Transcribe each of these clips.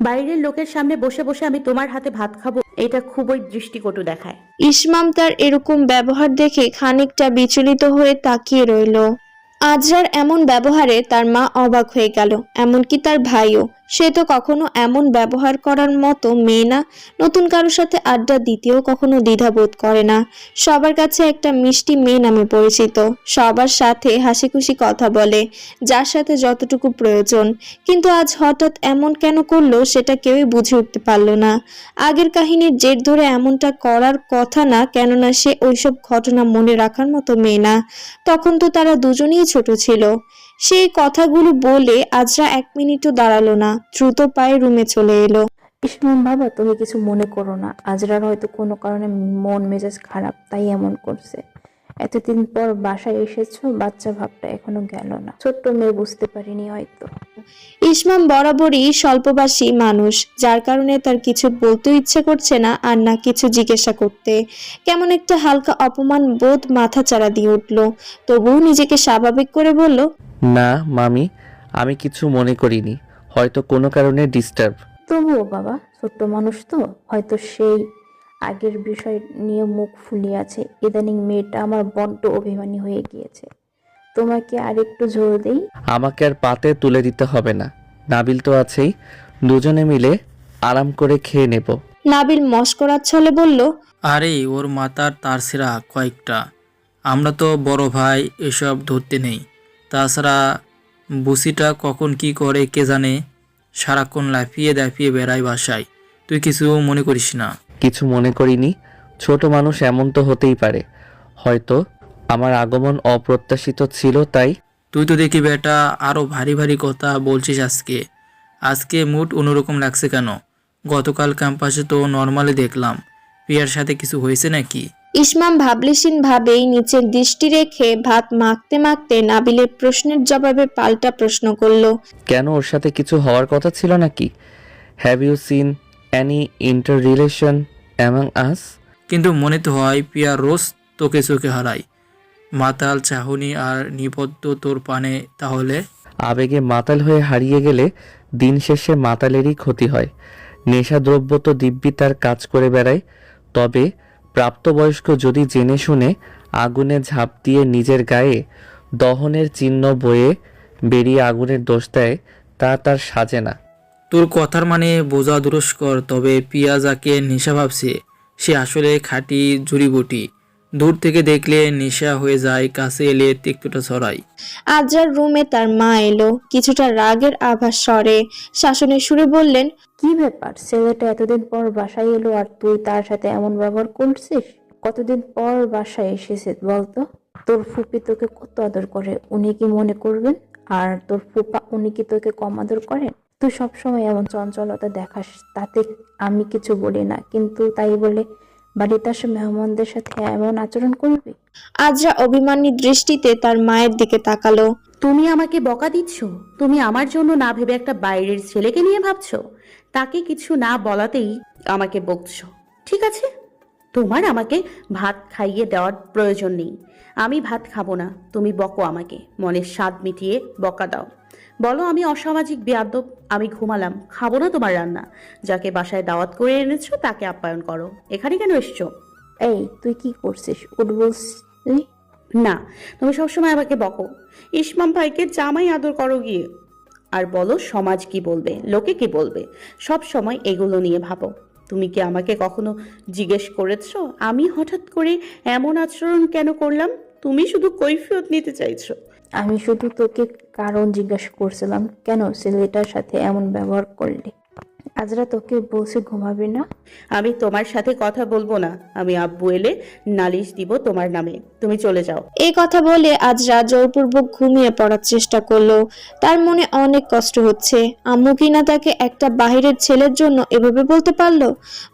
বাইরের লোকের সামনে বসে বসে আমি তোমার হাতে ভাত খাব, এটা খুবই দৃষ্টিকটু দেখায়। ইসমাম তার এরকম ব্যবহার দেখে খানিকটা বিচলিত হয়ে তাকিয়ে রইল। আজরার এমন ব্যবহারে তার মা অবাক হয়ে গেল, এমনকি তার ভাইও। সে তো কখনো এমন ব্যবহার করার মতো মেয়ে না, নতুন কারোর সাথে আড্ডা দিতেও কখনো দ্বিধাবোধ করে না। সবার কাছে একটা মিষ্টি মেয়ে নামে পরিচিত। সবার সাথে হাসি খুশি কথা বলে, যার সাথে যতটুকু প্রয়োজন। কিন্তু আজ হঠাৎ এমন কেন করল সেটা কেউই বুঝে উঠতে পারল না। আগের কাহিনীর জের ধরে এমনটা করার কথা না, কেননা সে ওইসব ঘটনা মনে রাখার মতো মেয়ে না। তখন তো তারা দুজনেই ছোট ছিল। সেই কথাগুলো বলে আজরা এক মিনিটও দাঁড়াল না, দ্রুত পায়ে রুমে চলে এলো। ইসমাম বাবা, তুমি কিছু মনে করো না। আজরার হয়তো কোনো কারণে মন মেজাজ খারাপ, তাই এমন করছে। এতদিন পর বাসায় এসেছ বাচ্চা ভাবটা এখনও গেল না। ছোট্ট মেয়ে বুঝতে পারিনি হয়তো। ইসমাম বরাবরই স্বল্পবাসী মানুষ যার কারণে তার কিছু বলতেও ইচ্ছে করছে না আর না কিছু জিজ্ঞাসা করতে। কেমন একটা হালকা অপমান বোধ মাথা চাড়া দিয়ে উঠল। তবুও নিজেকে স্বাভাবিক করে বলল না মামি আমি কিছু মনে করিনি। হয়তো কোনো কারণে ডিস্টার্ব তবুও বাবা ছোট্ট মানুষ তো হয়তো সেই আগের বিষয় নিয়ে মুখ ফুলিয়ে আছে। ইদানিং মেয়েটা আমার বড্ড অভিমানী হয়ে গিয়েছে। তোমাকে আর একটু জোর দেই? আমাকে আর পাতে তুলে দিতে হবে না। নাবিল তো আছেই। দুজনে মিলে আরাম করে খেয়ে নেব। নাবিল মস্করার ছলে বলল আরে ওর মাথার তার সেরা কয়েকটা। আমরা তো বড় ভাই এসব ধরতে নেই। তাছাড়া বুসিটা কখন কি করে কে জানে সারাক্ষণ লাফিয়ে দাফিয়ে বেড়ায় বাসায়। তুই কিছু মনে করিস না। কিছু মনে করিনি ছোট মানুষ এমন তো হতেই পারে। হয়তো আমার আগমন অপ্রত্যাশিত ছিল তাই। তুই তো দেখি বেটা আরও ভারী ভারী কথা বলছিস আজকে। আজকে মুড অন্যরকম লাগছে কেন? গতকাল ক্যাম্পাসে তো নর্মালি দেখলাম। পিয়ার সাথে কিছু হয়েছে নাকি? ইসমাম ভাবলেশীন ভাবেই নিচের দৃষ্টি রেখে ভাত মাখতে মাখতে নাবিলের প্রশ্নের জবাবে পাল্টা প্রশ্ন করল। কেন ওর সাথে কিছু হওয়ার কথা ছিল নাকি? Have you seen inter relation among us কিন্তু মনে তো হয় পিয়া রোজ তোকে চোখে হারায় মাতাল চাহনি আর নিবদ্ধ তোর পানে তাহলে? আবেগে মাতাল হয়ে হারিয়ে গেলে দিন শেষে মাতালেরই ক্ষতি হয়। নেশাদ্রব্য তো দিব্যি তার কাজ করে বেড়ায়। তবে প্রাপ্তবয়স্ক যদি জেনে শুনে আগুনে ঝাঁপ দিয়ে নিজের গায়ে দহনের চিহ্ন বয়ে বেরিয়ে আগুনের দোষ দেয় তা তার সাজে না। তোর কথার মানে বোঝা দুরস্কর তবে পিয়া যাকে নেশা ভাবছে। সে আসলে খাঁটি জুড়িবুটি। দূর থেকে দেখলে নেশা হয়ে যায় কাছে এলে তিক্তটা ছড়ায়। আজরার রুমে তার মা এলো কিছুটা রাগের আভাস স্বরে। শাসনের সুরে বললেন কি ব্যাপার? ছেলেটা এতদিন পর বাসায় এলো আর তুই তার সাথে এমন ব্যবহার করছিস? কতদিন পর বাসায় এসেছে বলতো? তোর ফুপি তোকে কত আদর করে উনি কি মনে করবেন? আর তোর ফুপা উনি কি তোকে কম আদর করেন? তুই সবসময় এমন চঞ্চলতা দেখাস তাতে আমি কিছু বলি না। কিন্তু তাই বলে বাড়িতে আসে মেহমানদের সাথে এমন আচরণ করবি? আজরা অভিমানী দৃষ্টিতে তার মায়ের দিকে তাকালো। তুমি আমাকে বকা দিচ্ছ? তুমি আমার জন্য না ভেবে একটা বাইরের ছেলেকে নিয়ে ভাবছ? তাকে কিছু না বলাতেই আমাকে বকছো। ঠিক আছে? তোমার আমাকে ভাত খাইয়ে দেওয়ার প্রয়োজন নেই। আমি ভাত খাব না তুমি বকো আমাকে। মনের স্বাদ মিটিয়ে বকা দাও। বলো আমি অসামাজিক বেয়াদব আমি ঘুমালাম খাব না তোমার রান্না। যাকে বাসায় দাওয়াত করে এনেছো তাকে আপ্যায়ন করো। এখানে কেন এসছো? এই তুই কি করছিস? না তুমি সবসময় আমাকে বকো। ইসমাম ভাইকে জামাই আদর করো গিয়ে। আর বলো সমাজ কি বলবে? লোকে কি বলবে? সব সময় এগুলো নিয়ে ভাবো। তুমি কি আমাকে কখনো জিজ্ঞেস করেছ আমি হঠাৎ করে এমন আচরণ কেন করলাম? তুমি শুধু কৈফিয়ত নিতে চাইছো। আমি শুধু তোকে কারণ জিজ্ঞাসা করছিলাম কেন ছেলেটার সাথে এমন ব্যবহার করলি? আজরা তোকে বসে ঘুমাবি না? আমি তোমার সাথে কথা বলব না। আমি আব্বু এলে নালিশ দিব তোমার নামে। তুমি চলে যাও। এই কথা বলে আজরা জোরপূর্বক ঘুমিয়ে পড়ার চেষ্টা করল। তার মনে অনেক কষ্ট হচ্ছে। আম্মু কিনা তাকে একটা বাহিরের ছেলের জন্য এভাবে বলতে পারল?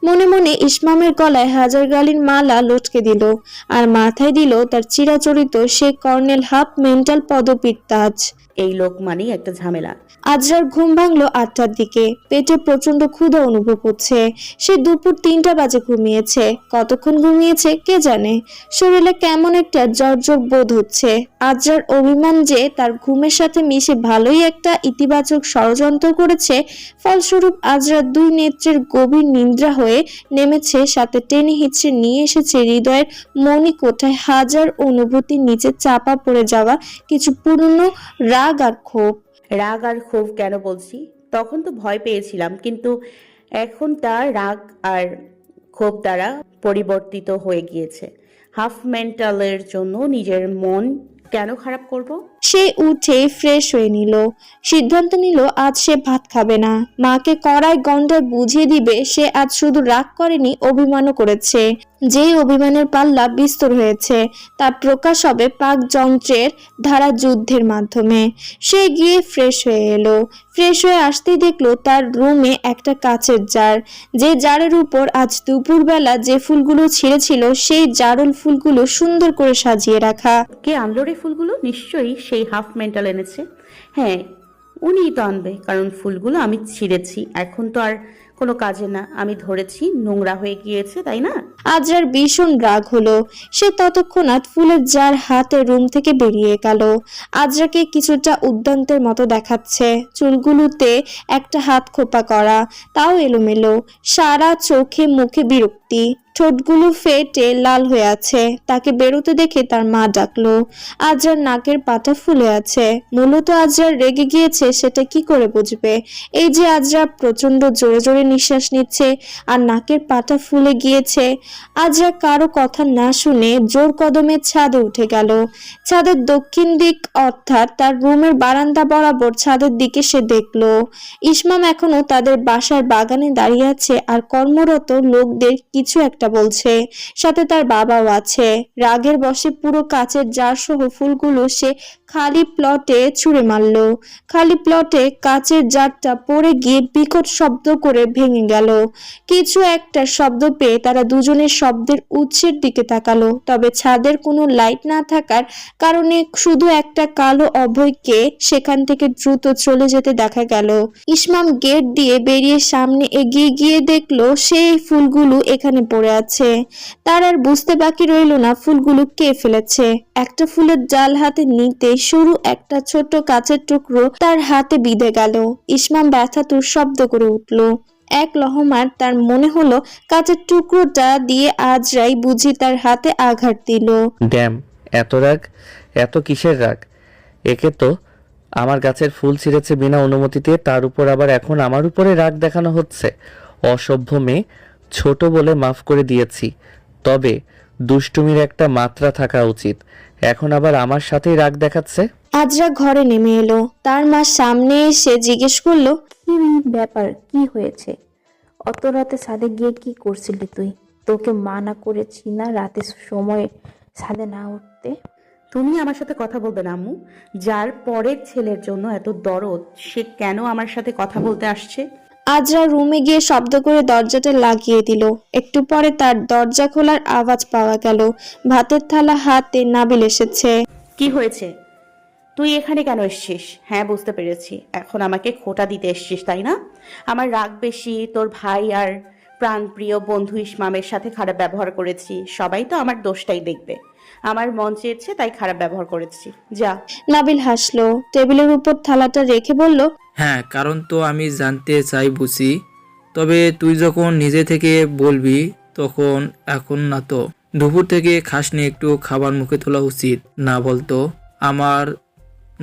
মনে মনে ইসমামের গলায় হাজার গালির মালা লটকে দিল আর মাথায় দিল তার চিরাচরিত সে কর্নেল হাফ মেন্টাল পদপির তাজ। এই লোক মানেই একটা ঝামেলা। আজরার ঘুম ভাঙলো আটটার দিকে। পেটে প্রচণ্ড ক্ষুধা অনুভব হচ্ছে। সে দুপুর তিনটা বাজে ঘুমিয়েছে। কতক্ষণ ঘুমিয়েছে কে জানে? শরীরে কেমন একটা জর্জর বোধ হচ্ছে। আজরার অভিমান যে তার ঘুমের সাথে মিশে ভালোই একটা ইতিবাচক ষড়যন্ত্র করেছে, ফলস্বরূপ আজরার দুই নেত্রের গভীর নিদ্রা হয়ে নেমেছে, সাথে টেনে হিচড়ে নিয়ে এসেছে হৃদয়ের মনি কোঠায় হাজার অনুভূতির নিচে চাপা পড়ে যাওয়া কিছু পুরনো রাগ আর ক্ষোভ, রাগ আর ক্ষোভ কেন বলছি? তখন তো ভয় পেয়েছিলাম, কিন্তু এখন তা রাগ আর ক্ষোভ দ্বারা পরিবর্তিত হয়ে গিয়েছে। হাফ মেন্টালের জন্য নিজের মন কেন খারাপ করব? সে উঠে ফ্রেশ হয়ে নিল। সিদ্ধান্ত নিল, আজ সে ভাত খাবে না। মাকে কড়াই গন্ডায় বুঝিয়ে দিবে, সে আজ শুধু রাগ করেনি, অভিমানও করেছে। যেই অভিমানের পাল্লা বিস্তর হয়েছে, তা প্রকাশ হবে পাক যন্ত্রের ধারা যুদ্ধের মাধ্যমে। সে গিয়ে ফ্রেশ হয়ে এলো। ফ্রেশ হয়ে আসতেই দেখল, তার রুমে একটা কাচের জার। যে জারের উপর আজ দুপুরবেলা যে ফুলগুলো ছিঁড়েছিল, সেই জারল ফুলগুলো সুন্দর করে সাজিয়ে রাখা। কে আনলো ফুলগুলো? নিশ্চয়ই সেই হাফ মেন্টাল এনেছে। হ্যাঁ উনিই তো আনবে, কারণ ফুলগুলো আমি ছিঁড়েছি। এখন তো আর কোনো কাজে না। আমি ধরেছি, নোংরা হয়ে গিয়েছে, তাই না? আজরার ভীষণ রাগ হলো। সে ততক্ষণাৎ ফুলের জার হাতে রুম থেকে বেরিয়ে গেল। আজরাকে কিছুটা উদ্যান্তের মতো দেখাচ্ছে। চুলগুলোতে একটা হাত খোপা করা, তাও এলোমেলো। সারা চোখে মুখে বিরক্তি। ঠোঁটগুলো ফেটে লাল হয়ে আছে। তাকে বেরোতে দেখে তার মা ডাকলো, আজরার নাকের পাটা ফুলে আছে। মূলত আজরার রেগে গিয়েছে, সেটা কি করে বুঝবে? এই যে আজরা প্রচণ্ড জোরে জোরে নিঃশ্বাস নিচ্ছে আর নাকের পাটা ফুলে গিয়েছে। আজরা কারও কথা না শুনে জোর কদমে ছাদে উঠে গেল। ছাদের দক্ষিণ দিক অর্থাৎ তার রুমের বারান্দা বরাবর ছাদের দিকে সে দেখল, ইসমাম এখনও তাদের বাসার বাগানে দাঁড়িয়ে আছে আর কর্মরত লোকদের কিছু একটা বলছে। সাথে তার বাবাও আছে। রাগের বসে পুরো কাচের জার সহ ফুলগুলো সে খালি প্লটে ছুঁড়ে মারলো। খালি প্লটে কাচের জারটা পড়ে গিয়ে বিকট শব্দ করে ভেঙে গেল। কিছু একটা শব্দ পেয়ে তারা দুজনের শব্দের উৎসের দিকে তাকালো। তবে ছাদের কোনো লাইট না থাকার কারণে শুধু একটা কালো অভয়কে সেখান থেকে দ্রুত চলে যেতে দেখা গেল। ইসমাম গেট দিয়ে বেরিয়ে সামনে এগিয়ে গিয়ে দেখল সেই ফুলগুলো এখানে পড়ে আছে। তার আর বুঝতে বাকি রইল না, ফুলগুলো কে ফেলেছে? একটা ফুলের জাল হাতে নিতে সরু একটা ছোট কাচের টুকরো তার হাতে বিঁধে গেল। ইসমাম ব্যথাতুর শব্দ করে উঠল। এক লহমার তার মনে হলো কাচের টুকরোটা দিয়ে আজরাই বুঝি তার হাতে আঘাত দিল। ড্যাম, এত রাগ, এত কিসের রাগ? একে তো আমার গাছের ফুল ছিঁড়েছে বিনা অনুমতিতে, তার উপর আবার এখন আমার উপরে রাগ দেখানো হচ্ছে। অসভ্য মেয়ে ছোট বলে মাফ করে দিয়েছি। তবে দুষ্টুমির একটা মাত্রা থাকা উচিত। এখন আবার আমার সাথেই রাগ দেখাচ্ছে? আজরা ঘরে নেমে এলো। তার মা সামনে এসে জিজ্ঞেস করল কি ব্যাপার? কি হয়েছে? অত রাতে ছাদে গিয়ে কি করছিলি তুই? তোকে মানা করেছি না রাতে সময় ছাদে না উঠতে? তুমি আমার সাথে কথা বলবে না আম্মু। যার পরের ছেলের জন্য এত দরদ সে কেন আমার সাথে কথা বলতে আসছে? আজরা রুমে গিয়ে শব্দ করে দরজাটা লাগিয়ে দিল। একটু পরে তার দরজা খোলার আওয়াজ পাওয়া গেল। ভাতের থালা হাতে নাবিল এসেছে। কি হয়েছে? তুই এখানে কেন এসছিস? হ্যাঁ বুঝতে পেরেছি। এখন আমাকে খোটা দিতে এসছিস তাই না? আমার রাগ বেশি তোর ভাই আর প্রাণপ্রিয় বন্ধু ইসমামের সাথে খারাপ ব্যবহার করেছি। সবাই তো আমার দোষটাই দেখবে। আমার মন চেয়েছে তাই খারাপ ব্যবহার করেছি। যা। নাবিল হাসলো। টেবিলের উপর থালাটা রেখে বলল হ্যাঁ কারণ তো আমি জানতে চাই বুঝি। তবে তুই যখন নিজে থেকে বলবি, তখন এখন না তো। দুপুর থেকে খাসনি একটু খাবার মুখে তোলা উচিত, না বলতো? আমার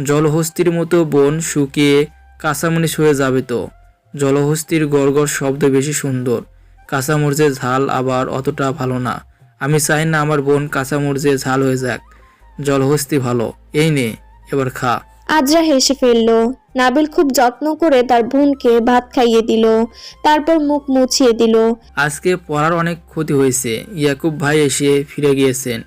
জলহস্তির মতো বোন শুকিয়ে কাঁচামরিচ হয়ে যাবে তো। জলহস্তির গড়গড় শব্দ বেশি সুন্দর। কাঁচামরিচের ঝাল আবার অতটা ভালো না। আমি চাই না আমার বোন কাঁচামরিচের ঝাল হয়ে যাক। জলহস্তি ভালো। এই নে, এবার খা। আজরা হেসে ফেলল। নাবিল খুব যত্ন করে তার বোনকে ভাত খাইয়ে দিল তারপর মুখ মুছিয়ে দিল। আজকে পড়ার অনেক ক্ষতি হয়েছে ইয়াকুব ভাই এসে ফিরে গিয়েছেন।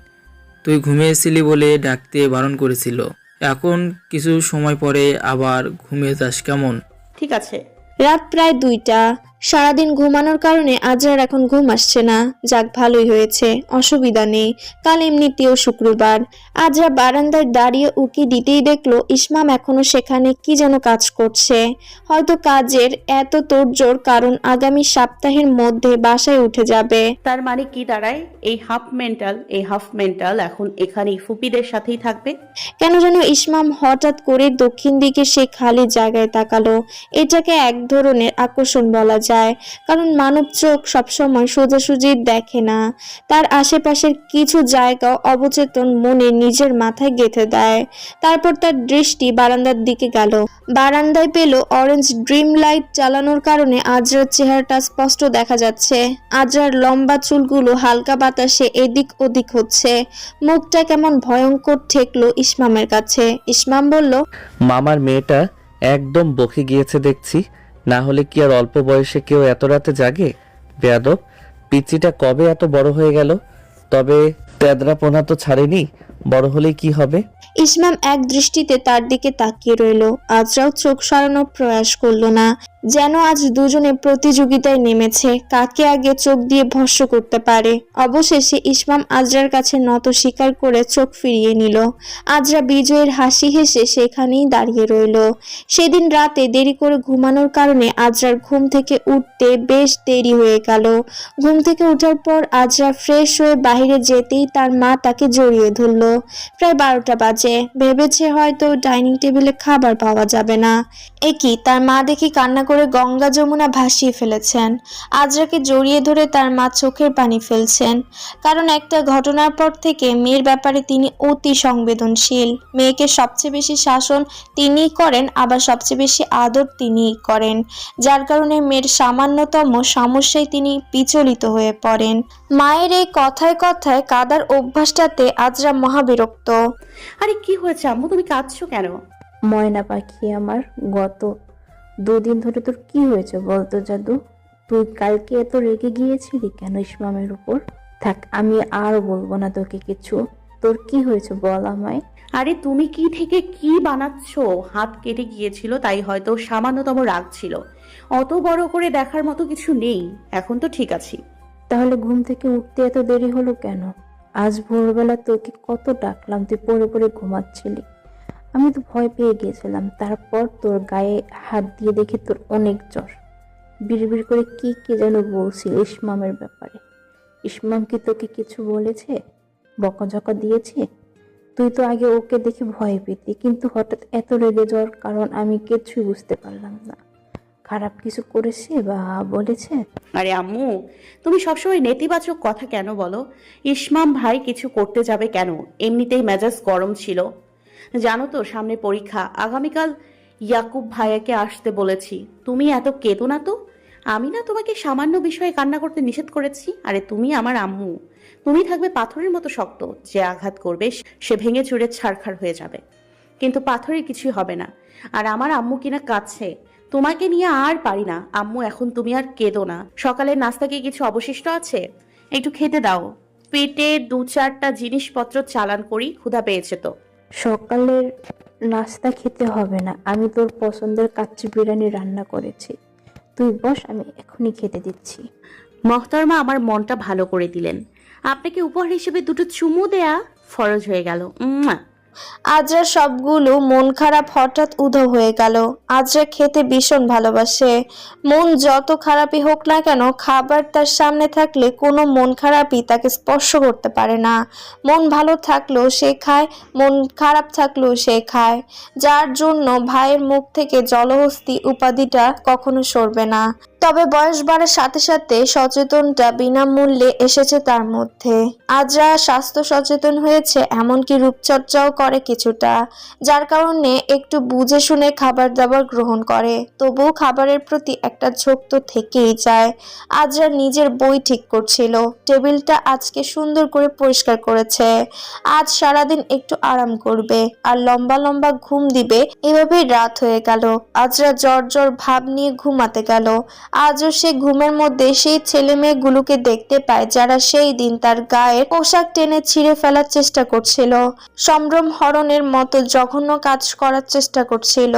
তুই ঘুমিয়েছিলি বলে ডাকতে বারণ করেছিল। এখন কিছু সময় পরে আবার ঘুমিয়ে যাস কেমন? ঠিক আছে। রাত প্রায় দুইটা। সারাদিন ঘুমানোর কারণে আজরার এখন ঘুম আসছে না। যাক ভালোই হয়েছে অসুবিধা নেই। কাল এমনিতেও শুক্রবার। আজরা বারান্দায় দাঁড়িয়ে উকি দিতেই দেখল ইসমাম এখনও সেখানে কি যেন কাজ করছে? হয়তো কাজের এত তোড়জোড় কারণ আগামী সপ্তাহের মধ্যে বাসায় উঠে যাবে। তার মানে কি দাঁড়ায়? এই হাফ মেন্টাল এই হাফ মেন্টাল এখন এখানে ফুপিদের সাথেই থাকবে? কেন যেন ইসমাম হঠাৎ করে দক্ষিণ দিকে সে খালি জায়গায় তাকালো। এটাকে এক ধরনের আকর্ষণ বলা যায়। কারণ মানব চোখ সবসময় সোজাসুজি দেখে না। তার আশেপাশের কিছু জায়গা অবচেতন মনে নিজের মাথায় গেঁথে দেয়। তারপর তার দৃষ্টি বারান্দার দিকে গেল। বারান্দায় পেল অরেঞ্জ ড্রিম লাইট চালানোর কারণে আজরার চেহারাটা স্পষ্ট দেখা যাচ্ছে। আজরার লম্বা চুলগুলো হালকা বাতাসে এদিক ওদিক হচ্ছে। মুখটা কেমন ভয়ঙ্কর ঠেকলো ইসমামের কাছে। ইসমাম বলল, মামার মেয়েটা একদম বকে গিয়েছে দেখছি। না হলে কি আর অল্প বয়সে কেউ এত রাতে জাগে? বেয়াদব, পিচিটা কবে এত বড় হয়ে গেল? তবে তেদরাপোনা তো ছাড়েনি, বড় হলে কি হবে? ইসমাম এক দৃষ্টিতে তার দিকে তাকিয়ে রইল। আজরাও চোখ সরানোর প্রয়াস করল না। যেন আজ দুজনে প্রতিযোগিতায় নেমেছে, কাকে আগে চোখ দিয়ে ভস্য করতে পারে? অবশেষে ইসমাম আজরার কাছে নত স্বীকার করে চোখ ফিরিয়ে নিল। আজরা বিজয়ের হাসি হেসে সেখানেই দাঁড়িয়ে রইল। সেদিন রাতে দেরি করে ঘুমানোর কারণে আজরার ঘুম থেকে উঠতে বেশ দেরি হয়ে গেল। ঘুম থেকে ওঠার পর আজরা ফ্রেশ হয়ে বাইরে যেতেই তার মা তাকে জড়িয়ে ধরলো। প্রায় বারোটা বাজে। ভেবেছে হয়তো ডাইনিং টেবিলে খাবার পাওয়া যাবে না। এ কি তার মা দেখি কান্না করে গঙ্গা যমুনা ভাসিয়ে ফেলেছেন। আজরাকে জড়িয়ে ধরে তার মা চোখের পানি ফেলছেন। কারণ একটা ঘটনার পর থেকে মেয়ের ব্যাপারে তিনি অতি সংবেদনশীল। মেয়েকে সবচেয়ে বেশি শাসন তিনিই করেন আবার সবচেয়ে বেশি আদর তিনিই করেন। যার কারণে মেয়ের সামান্যতম সমস্যায় তিনি বিচলিত হয়ে পড়েন। মায়ের এই কথায় কথায় কাদার অভ্যাসটাতে আজরা মহাবিরক্ত। আরে কি হয়েছে আম্মু? তুমি কাঁদছো কেন? ময়না পাখি আমার গত দুদিন ধরে তোর কি হয়েছে বলতো জাদু? তুই কালকে এত রেগে গিয়েছিলি কেন ইসমামের উপর? থাক আমি আর বলব না তোকে কিছু। তোর কি হয়েছে বল আমায়? আরে তুমি কি থেকে কি বানাচ্ছ? হাত কেটে গিয়েছিল তাই হয়তো সামান্যতম রাগ ছিল। অত বড় করে দেখার মতো কিছু নেই। এখন তো ঠিক আছি। তাহলে ঘুম থেকে উঠতে এত দেরি হলো কেন? আজ ভোরবেলা তোকে কত ডাকলাম তুই পড়ে পড়ে ঘুমাচ্ছিলি। আমি তো ভয় পেয়ে গিয়েছিলাম। তারপর তোর গায়ে হাত দিয়ে দেখি তোর অনেক জ্বর। বিড়বিড় করে কি কি যেন বলছিল ইসমামের ব্যাপারে। ইসমাম কি তোকে কিছু বলেছে? বকাঝকা দিয়েছে? তুই তো আগে ওকে দেখে ভয় পেতি, কিন্তু হঠাৎ এত রেগে জ্বর কারণ আমি কিছুই বুঝতে পারলাম না। খারাপ কিছু করেছে বা বলেছে? আরে আম্মু, তুমি সবসময় নেতিবাচক কথা কেন বলো? ইসমাম ভাই কিছু করতে যাবে কেন? এমনিতেই মেজাজ গরম ছিল। জানো তো, সামনে পরীক্ষা। আগামীকাল ইয়াকুব ভাইয়াকে আসতে বলেছি। তুমি এত কেতো না তো? আমি না তোমাকে সামান্য বিষয়ে কান্না করতে নিষেধ করেছি। আরে তুমি আমার আম্মু। তুমি থাকবে পাথরের মতো শক্ত। যে আঘাত করবে, সে ভেঙে চুরে ছাড়খাড় হয়ে যাবে। কিন্তু পাথরের কিছুই হবে না। আর আমার আম্মু কিনা কাছে তোমাকে নিয়ে আর পারি না। আম্মু, এখন তুমি আর কেঁদো না। সকালের নাস্তা কি কিছু অবশিষ্ট আছে? একটু খেতে দাও। পেটে দু চারটা জিনিসপত্র চালান করি, ক্ষুধা পেয়েছে তো। সকালের নাস্তা খেতে হবে না। আমি তোর পছন্দের কাচ্চি বিরিয়ানি রান্না করেছি। তুই বস, আমি এখনই খেতে দিচ্ছি। মহতরমা আমার মনটা ভালো করে দিলেন। আপনাকে উপহার হিসেবে দুটো চুমু দেয়া ফরজ হয়ে গেল। উম্মা। আজরা সবগুলো মন খারাপ হঠাৎ উধাও হয়ে গেল। আজরা খেতে ভীষণ ভালোবাসে। মন যত খারাপই হোক না কেন, খাবার তার সামনে থাকলে কোনো মন খারাপই তাকে স্পর্শ করতে পারে না। মন ভালো থাকলেও সে খায়, মন খারাপ থাকলেও সে খায়। যার জন্য ভাইয়ের মুখ থেকে জলহস্তি উপাধিটা কখনো সরবে না। তবে বয়স বাড়ার সাথে সাথে সচেতনটা বিনামূল্যে এসেছে তার মধ্যে। আজরা স্বাস্থ্য সচেতন হয়েছে, এমনকি রূপচর্চাও করে কিছুটা, যার কারণে একটু বুঝে শুনে খাবার দাবার গ্রহণ করে। তবুও খাবারের প্রতি একটা ঝোঁক তো থেকেই যায়। আজরা নিজের বই ঠিক করছিল। টেবিলটা আজকে সুন্দর করে পরিষ্কার করেছে। আজ সারাদিন একটু আরাম করবে আর লম্বা লম্বা ঘুম দিবে। এভাবেই রাত হয়ে গেল। আজরা জ্বর জ্বর ভাব নিয়ে ঘুমাতে গেল। আজও সে ঘুমের মধ্যে সেই ছেলে মেয়েগুলোকে দেখতে পায়, যারা সেই দিন তার গায়ের পোশাক টেনে ছিঁড়ে ফেলার চেষ্টা করছিল। সম্ভ্রম হরণের মতো জঘন্য কাজ করার চেষ্টা করছিল।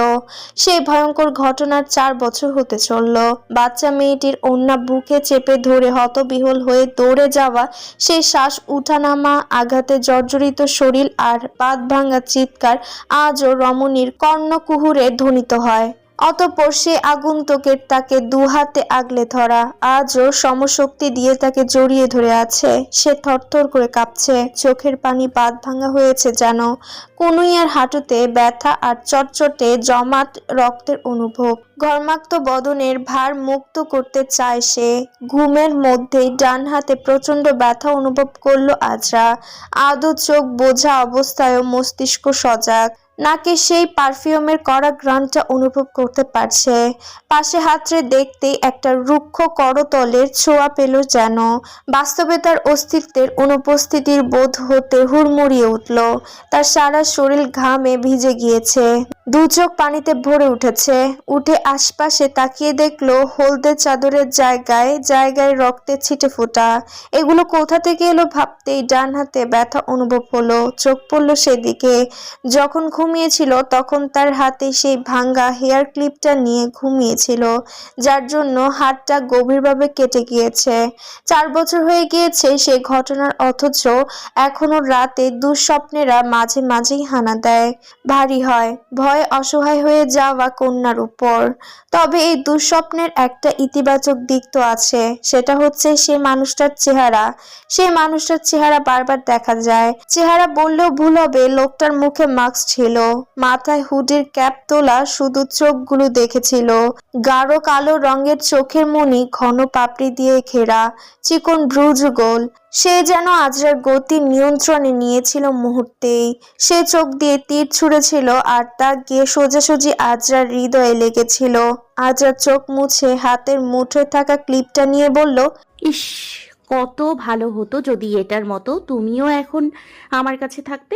সেই ভয়ঙ্কর ঘটনার চার বছর হতে চলল। বাচ্চা মেয়েটির অন্যা বুকে চেপে ধরে হতবিহল হয়ে দৌড়ে যাওয়া সেই শ্বাস উঠানামা আঘাতে জর্জরিত শরীর আর বাদ ভাঙা চিৎকার আজও রমণীর কর্ণকুহুরে ধ্বনিত হয়। অতঃপর সে আগন্তুকের তাকে দু হাতে আগলে ধরা। আজও সমশক্তি দিয়ে তাকে জড়িয়ে ধরে আছে। সে থরথর করে কাঁপছে। চোখের পানি বাদ ভাঙা হয়েছে যেন। কনুইয়ার হাঁটুতে ব্যথা আর চটচটে জমাট রক্তের অনুভব। ঘর্মাক্ত বদনের ভার মুক্ত করতে চায় সে। ঘুমের মধ্যেই ডান হাতে প্রচণ্ড ব্যথা অনুভব করল আজরা। আদৌ চোখ বোঝা অবস্থায়ও মস্তিষ্ক সজাগ। নাকে সেই পারফিউমের কড়া গ্রানটা অনুভব করতে পারছে? পাশে হাতরে দেখতেই একটা রুক্ষ করতলের ছোঁয়া পেল যেন। বাস্তবে তার অস্তিত্বের অনুপস্থিতির বোধ হতে হুড়মুড়িয়ে উঠল। তার সারা শরীর ঘামে ভিজে গিয়েছে। দু চোখ পানিতে ভরে উঠেছে। উঠে আশপাশে তাকিয়ে দেখল, হলদে চাদরের জায়গায় জায়গায় রক্তের ছিটে ফোটা। এগুলো কোথা থেকে এলো ভাবতেই ডান হাতে ব্যথা অনুভব হলো। চোখ পড়ল সেদিকে। যখন ঘুমিয়েছিল, তখন তার হাতে সেই ভাঙ্গা হেয়ার ক্লিপটা নিয়ে ঘুমিয়েছিল, যার জন্য হাতটা গভীরভাবে কেটে গিয়েছে। চার বছর হয়ে গিয়েছে সেই ঘটনার, অথচ এখনও রাতে দুঃস্বপ্নেরা মাঝে মাঝেই হানা দেয়। ভারী হয়, ভয়ে অসহায় হয়ে যাওয়া কন্যার উপর। তবে এই দুঃস্বপ্নের একটা ইতিবাচক দিক তো আছে। সেটা হচ্ছে সে মানুষটার চেহারা। সেই মানুষটার চেহারা বারবার দেখা যায়। চেহারা বললেও ভুল হবে, লোকটার মুখে মাস্ক ছিল। মাথায় হুডির ক্যাপ তোলা শুধু চোখগুলো দেখেছিল। গাঢ় কালো রঙের চোখের মনি ঘন পাপড়ি দিয়ে ঘেরা, চিকন ব্রুজ গোল সে যেন আজরার গতি নিয়ন্ত্রণে নিয়েছিল মুহূর্তেই। সে চোখ দিয়ে তীর ছুঁড়েছিল আর তা গিয়ে সোজাসুজি আজরার হৃদয়ে লেগেছিল। আজরার চোখ মুছে হাতের মুঠে থাকা ক্লিপটা নিয়ে বলল, ইস, কত ভালো হতো যদি এটার মতো তুমিও এখন আমার কাছে থাকতে।